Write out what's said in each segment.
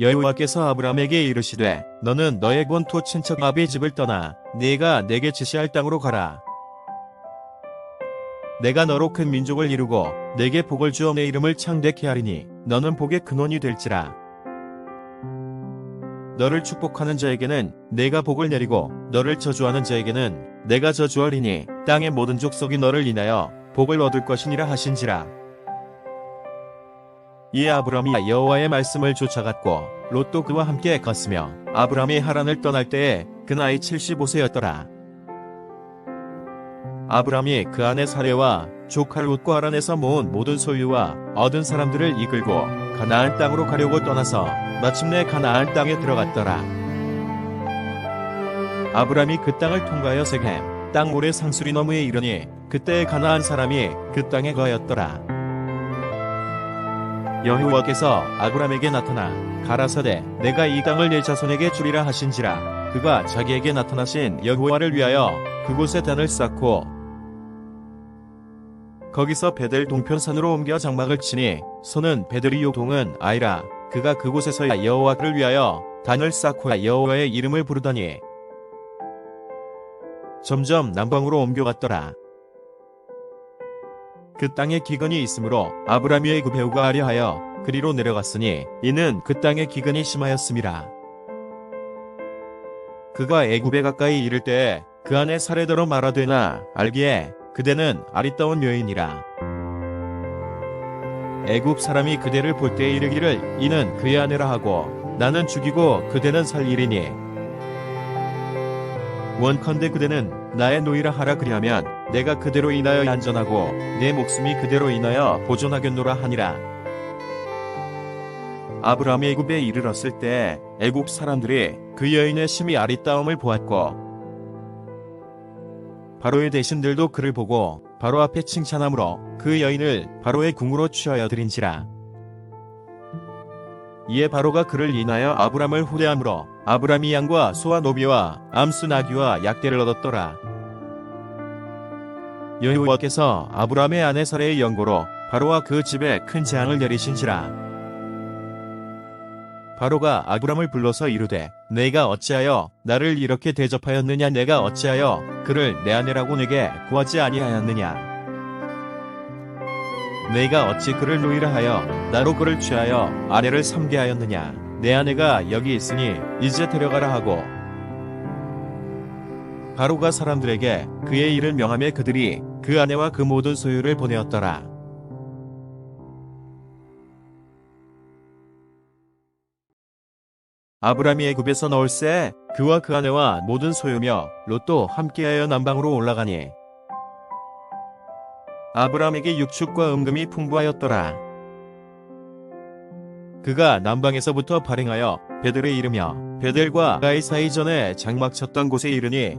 여호와께서 아브라함에게 이르시되 너는 너의 본토 친척 아비의 집을 떠나 네가 내게 지시할 땅으로 가라. 내가 너로 큰 민족을 이루고 내게 복을 주어 내 이름을 창대케 하리니 너는 복의 근원이 될지라. 너를 축복하는 자에게는 내가 복을 내리고 너를 저주하는 자에게는 내가 저주하리니 땅의 모든 족속이 너를 인하여 복을 얻을 것이니라 하신지라. 이에 아브라함이 여호와의 말씀을 쫓아갔고 롯도 그와 함께 갔으며 아브라함이 하란을 떠날 때에 그 나이 75세였더라. 아브라함이 그 안의 사례와 조카 롯과 하란에서 모은 모든 소유와 얻은 사람들을 이끌고 가나안 땅으로 가려고 떠나서 마침내 가나안 땅에 들어갔더라. 아브라함이 그 땅을 통과하여 세겜 땅 모래 상수리 너머에 이르니 그때 가나안 사람이 그 땅에 거하였더라. 여호와께서 아브라함에게 나타나 가라사대 내가 이 땅을 내 자손에게 주리라 하신지라 그가 자기에게 나타나신 여호와를 위하여 그곳에 단을 쌓고 거기서 베델 동편산으로 옮겨 장막을 치니 손은 베델이 요 동은 아이라 그가 그곳에서 여호와를 위하여 단을 쌓고 여호와의 이름을 부르더니 점점 남방으로 옮겨갔더라. 그 땅에 기근이 있으므로 아브라미의 그 배우가 하려 하여 그리로 내려갔으니 이는 그 땅에 기근이 심하였음이라. 그가 애굽에 가까이 이를 때에 그 안에 사례대로 말하되나 알기에 그대는 아리따운 여인이라. 애굽 사람이 그대를 볼 때 이르기를 이는 그의 아내라 하고 나는 죽이고 그대는 살리리니 원컨대 그대는 나의 노이라 하라 그리하면 내가 그대로 인하여 안전하고 내 목숨이 그대로 인하여 보존하겠노라 하니라. 아브라함이 애굽에 이르렀을 때 애굽 사람들이 그 여인의 심히 아리따움을 보았고 바로의 대신들도 그를 보고 바로 앞에 칭찬함으로 그 여인을 바로의 궁으로 취하여 드린지라. 이에 바로가 그를 인하여 아브람을 후대함으로 아브람이 양과 소와 노비와 암수 나귀와 약대를 얻었더라. 여호와께서 아브람의 아내 사레의 연고로 바로와 그 집에 큰 재앙을 내리신지라. 바로가 아브람을 불러서 이르되 내가 어찌하여 나를 이렇게 대접하였느냐? 내가 어찌하여 그를 내 아내라고 내게 구하지 아니하였느냐? 내가 어찌 그를 누이라 하여 나로 그를 취하여 아내를 삼게 하였느냐? 내 아내가 여기 있으니 이제 데려가라 하고 바로가 사람들에게 그의 일을 명함에 그들이 그 아내와 그 모든 소유를 보내었더라 아브라함이 애굽에서 나올새 그와 그 아내와 모든 소유며 롯도 함께하여 남방으로 올라가니 아브라함에게 육축과 음금이 풍부하였더라. 그가 남방에서부터 발행하여 베델에 이르며 베델과 가이 사이 전에 장막 쳤던 곳에 이르니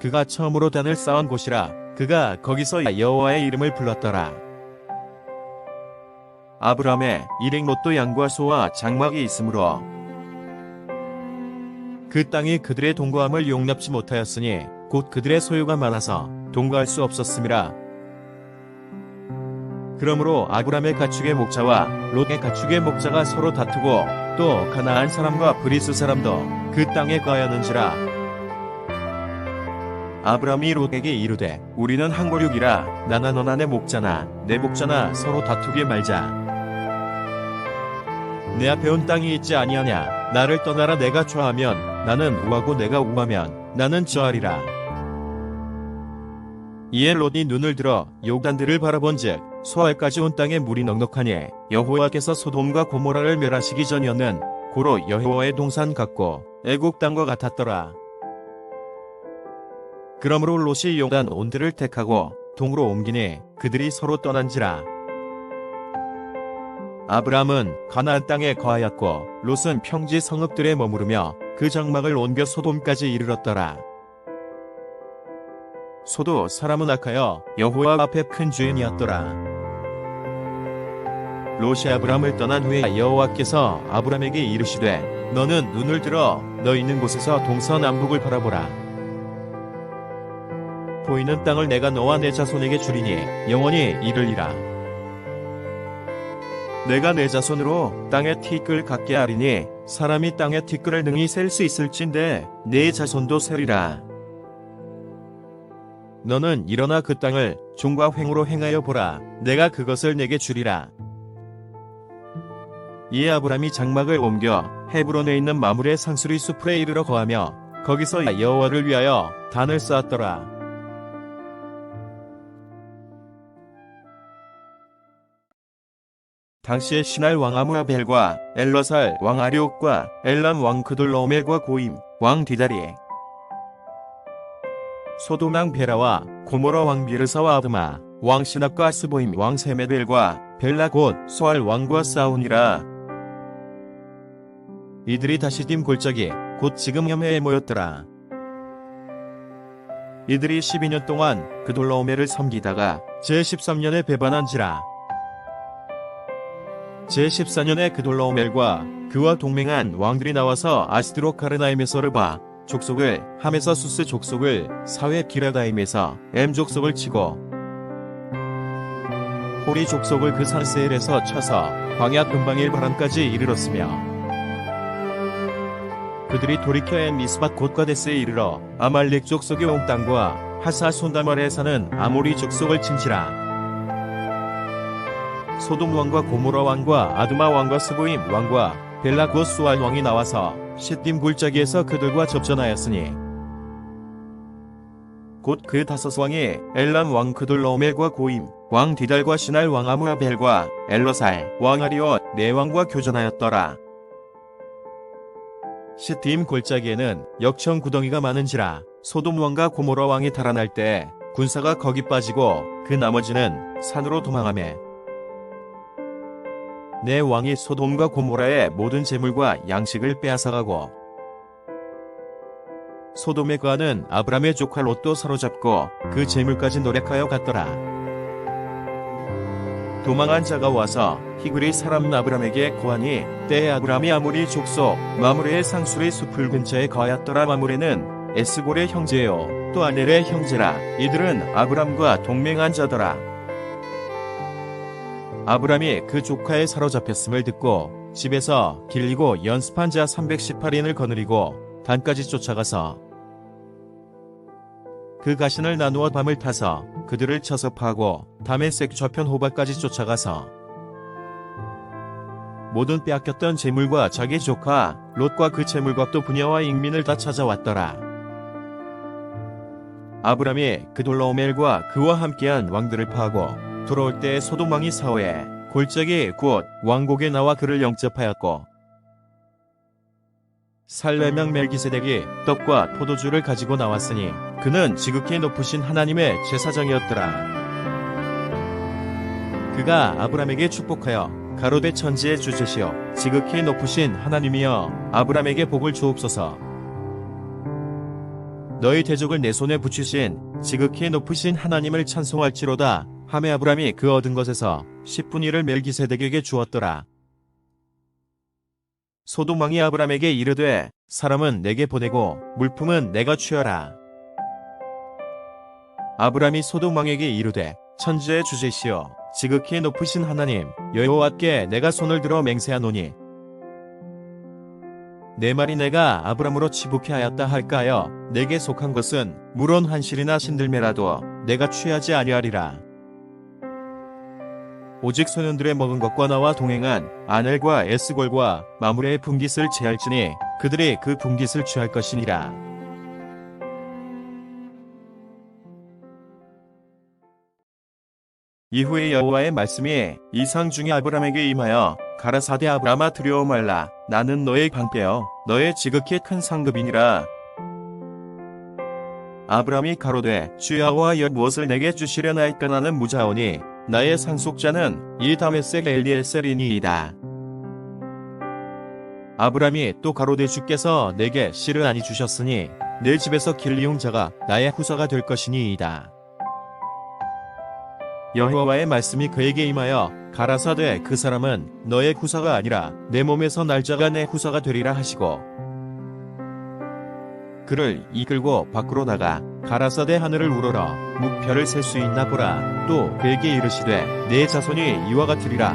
그가 처음으로 단을 쌓은 곳이라 그가 거기서 여호와의 이름을 불렀더라. 아브라함의 일행 롯도 양과 소와 장막이 있으므로 그 땅이 그들의 동거함을 용납지 못하였으니 곧 그들의 소유가 많아서 동거할 수 없었음이라. 그러므로 아브람의 가축의 목자와 롯의 가축의 목자가 서로 다투고 또 가나안 사람과 브리스 사람도 그 땅에 거하였는지라. 아브람이 롯에게 이르되 우리는 한 고륙이라 나나 너나 내 목자나 내 목자나 서로 다투게 말자. 내 앞에 온 땅이 있지 아니하냐? 나를 떠나라 내가 좌하면 나는 우하고 내가 우하면 나는 저하리라. 이에 롯이 눈을 들어 요단들을 바라본즉 소알까지 온 땅에 물이 넉넉하니 여호와께서 소돔과 고모라를 멸하시기 전이었는 고로 여호와의 동산 같고 애국 땅과 같았더라 그러므로 롯이 요단 온들을 택하고 동으로 옮기니 그들이 서로 떠난지라 아브람은 가나안 땅에 거하였고 롯은 평지 성읍들에 머무르며 그 장막을 옮겨 소돔까지 이르렀더라. 소도 사람은 악하여 여호와 앞에 큰 죄인이었더라. 롯이 아브람을 떠난 후에 여호와께서 아브람에게 이르시되 너는 눈을 들어 너 있는 곳에서 동서남북을 바라보라. 보이는 땅을 내가 너와 내 자손에게 주리니 영원히 이르리라. 내가 내 자손으로 땅의 티끌 같게 하리니 사람이 땅의 티끌을 능히 셀 수 있을진데 내 자손도 세리라. 너는 일어나 그 땅을 종과 횡으로 행하여 보라. 내가 그것을 내게 주리라. 이에 아브람이 장막을 옮겨 헤브론에 있는 마물의 상수리 숲에 이르러 거하며 거기서 여호와를 위하여 단을 쌓았더라. 당시에 신할 왕 아무라벨과 엘러살 왕 아리옥과 엘람 왕 그돌로멜과 고임 왕 디다리 소돔 왕 베라와 고모라 왕 비르사와 아드마 왕 시납과 스보임 왕 세메벨과 벨라 곧 소알 왕과 싸우니라. 이들이 다시 딤 골짜기 곧 지금 염해에 모였더라. 이들이 12년 동안 그돌로오멜을 섬기다가 제13년에 배반한지라 제14년에 그돌로오멜과 그와 동맹한 왕들이 나와서 아스드로 카르나임에서 르바 족속을 함에서 수스 족속을 사회 기라다임에서 엠 족속을 치고 호리 족속을 그 산세일에서 쳐서 광야 근방일 바람까지 이르렀으며 그들이 돌이켜 엠 미스밭 곧과데스에 이르러 아말렉 족속의 온 땅과 하사 손다말에 사는 아모리 족속을 친지라 소돔 왕과 고모라 왕과 아드마 왕과 스보임 왕과 벨라 곧 수알 왕이 나와서 시딤 골짜기에서 그들과 접전하였으니 곧 그 다섯 왕이 엘람 왕 그돌로멜과 고임 왕 디달과 신할 왕 아무라벨과 엘로살 왕 아리오 네 왕과 교전하였더라. 시딤 골짜기에는 역청 구덩이가 많은지라 소돔 왕과 고모라 왕이 달아날 때 군사가 거기 빠지고 그 나머지는 산으로 도망하며 내 왕이 소돔과 고모라의 모든 재물과 양식을 빼앗아가고 소돔에 거하는 아브람의 조카 롯도 사로잡고 그 재물까지 노력하여 갔더라. 도망한 자가 와서 히그리 사람 아브람에게 고하니 때에 아브람이 아무리 족속 마무레의 상수리 숲을 근처에 거하였더라 마무레는 에스골의 형제요 또 아넬의 형제라 이들은 아브람과 동맹한 자더라. 아브람이 그 조카에 사로잡혔음을 듣고 집에서 길리고 연습한 자 318인을 거느리고 단까지 쫓아가서 그 가신을 나누어 밤을 타서 그들을 쳐서 파고 담에색 저편 호박까지 쫓아가서 모든 빼앗겼던 재물과 자기 조카 롯과 그 재물과 또 부녀와 익민을 다 찾아왔더라. 아브람이 그 돌로오멜과 그와 함께한 왕들을 파고 돌아올 때 소돔 왕이 사오에 골짜기 곧 왕국에 나와 그를 영접하였고 살레명 멜기세덱이 떡과 포도주를 가지고 나왔으니 그는 지극히 높으신 하나님의 제사장이었더라. 그가 아브람에게 축복하여 가로대 천지의 주제시여 지극히 높으신 하나님이여 아브람에게 복을 주옵소서. 너희 대적을 내 손에 붙이신 지극히 높으신 하나님을 찬송할지로다. 함에 아브람이 그 얻은 것에서 10분의 1을 멜기세덱에게 주었더라. 소돔 왕이 아브람에게 이르되 사람은 내게 보내고 물품은 내가 취하라. 아브람이 소돔 왕에게 이르되 천지의 주제시여 지극히 높으신 하나님 여호와께 내가 손을 들어 맹세하노니 내 말이 내가 아브람으로 치북해 하였다 할까요? 내게 속한 것은 물론 한실이나 신들매라도 내가 취하지 아니하리라. 오직 소년들의 먹은 것과 나와 동행한 아넬과 에스골과 마무레의 분깃을 제할지니 그들이 그 분깃을 취할 것이니라. 이후에 여호와의 말씀이 이상 중에 아브람에게 임하여 가라사대 아브라마 두려워 말라 나는 너의 방패여 너의 지극히 큰 상급이니라 아브람이 가로되 주여와 여 무엇을 내게 주시려나이까 나는 무자오니 나의 상속자는 이 다메섹 엘리엘셀이니이다. 아브람이 또 가로되 주께서 내게 씨를 아니 주셨으니 내 집에서 길리용 자가 나의 후사가 될 것이니이다. 여호와의 말씀이 그에게 임하여 가라사대 그 사람은 너의 후사가 아니라 내 몸에서 날짜가 내 후사가 되리라 하시고 그를 이끌고 밖으로 나가 가라사대 하늘을 우러러 무별을 셀수 있나 보라. 또 그에게 이르시되 내 자손이 이와 같으리라.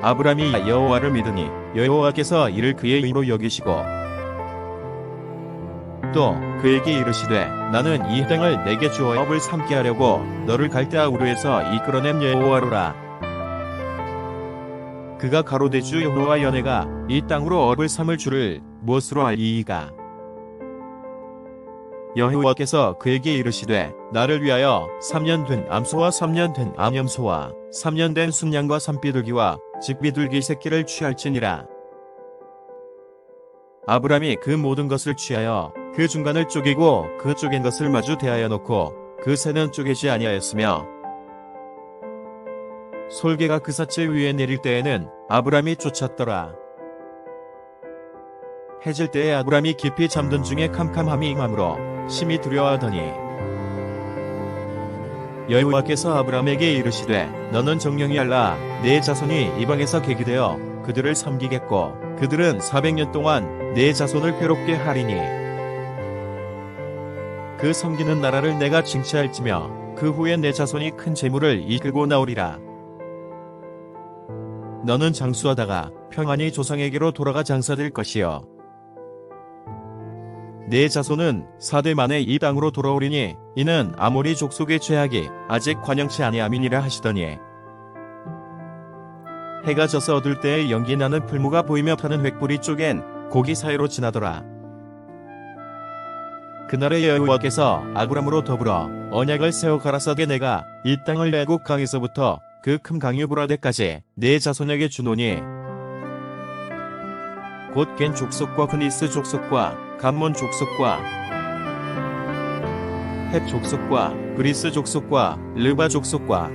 아브람이 여호와를 믿으니 여호와께서 이를 그의 의로 여기시고 또 그에게 이르시되 나는 이 땅을 내게 주어 업을 삼게 하려고 너를 갈대아 우르에서 이끌어낸 여호와로라. 그가 가로대주 여호와 연애가 이 땅으로 업을 삼을 줄을 무엇으로 알리이가 여호와께서 그에게 이르시되 나를 위하여 3년 된 암소와 3년 된 암염소와 3년 된 순양과 산비둘기와 직비둘기 새끼를 취할지니라 아브람이 그 모든 것을 취하여 그 중간을 쪼개고 그 쪼갠 것을 마주 대하여 놓고 그 새는 쪼개지 아니하였으며 솔개가 그 사체 위에 내릴 때에는 아브람이 쫓았더라. 해질 때에 아브람이 깊이 잠든 중에 캄캄함이 임함으로 심히 두려워하더니 여호와께서 아브람에게 이르시되 너는 정령이 알라. 내 자손이 이방에서 계기되어 그들을 섬기겠고 그들은 400년 동안 내 자손을 괴롭게 하리니. 그 섬기는 나라를 내가 징치할지며 그 후에 내 자손이 큰 재물을 이끌고 나오리라. 너는 장수하다가 평안히 조상에게로 돌아가 장사될 것이요 내 자손은 사대 만에 이 땅으로 돌아오리니 이는 아모리 족속의 죄악이 아직 관영치 아니함이니라 하시더니 해가 져서 어둘 때에 연기 나는 풀무가 보이며 타는 횃불이 쪼갠 고기 사이로 지나더라. 그날의 여호와께서 아브람으로 더불어 언약을 세워 가라사대 내가 이 땅을 애국 강에서부터 그 큰 강유 브라데까지 내 자손에게 주노니 곧 겐 족속과 그니스 족속과 감몬 족속과 헷 족속과 그리스 족속과 르바 족속과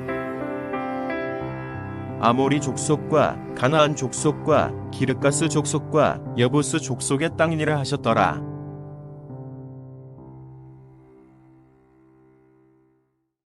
아모리 족속과 가나안 족속과 기르가스 족속과 여부스 족속의 땅이니라 하셨더라.